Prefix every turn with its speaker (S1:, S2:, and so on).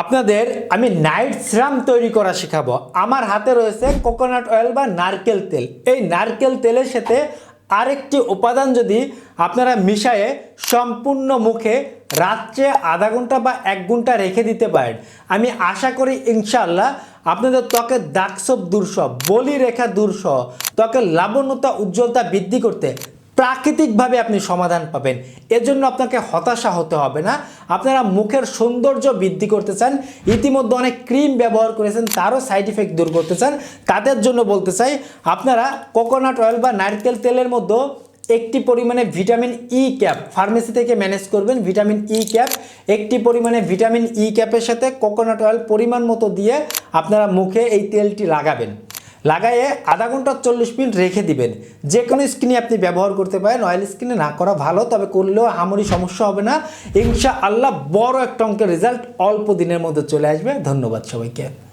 S1: আপনাদের আমি night serum তৈরি করা শেখাবো। আমার হাতে রয়েছে কোকোনাট অয়েল বা নারকেল তেল। এই নারকেল তেলের সাথে আরেকটি উপাদান যদি আপনারা মিশায়ে সম্পূর্ণ মুখে রাত্রে আধা ঘণ্টা বা এক ঘণ্টা রেখে দিতে পারেন। আমি আশা করি ইনশাল্লাহ আপনাদের ত্বকের দাগসব দূরসহ বলি রেখা দূরসহ ত্বকের লাবণ্যতা, উজ্জ্বলতা বৃদ্ধি করতে প্রাকৃতিকভাবে আপনি সমাধান পাবেন। এজন্য আপনাকে হতাশা হতে হবে না। আপনারা মুখের সৌন্দর্য বৃদ্ধি করতে চান, ইতিমধ্যে অনেক ক্রিম ব্যবহার করেছেন, তারও সাইড ইফেক্ট দূর করতে চান। তাদের জন্য বলতে চাই, আপনারা কোকোনাট অয়েল বা নারকেল তেলের মধ্যে একটি পরিমাণে ভিটামিন ই ক্যাপ ফার্মেসি থেকে ম্যানেজ করবেন, ভিটামিন ই ক্যাপ। একটি পরিমাণে ভিটামিন ই ক্যাপের সাথে কোকোনাট অয়েল পরিমাণ মতো দিয়ে আপনারা মুখে এই তেলটি লাগাবেন। লাগাইয়ে আধা ঘণ্টা চল্লিশ মিনিট রেখে দিবেন। যে কোনো স্কিনে আপনি ব্যবহার করতে পারেন। অয়েল স্কিনে না করা ভালো, তবে করলেও হামরি সমস্যা হবে না। ইনশা আল্লাহ বড় একটা অঙ্কের রেজাল্ট অল্প দিনের মধ্যে চলে আসবে। ধন্যবাদ সবাইকে।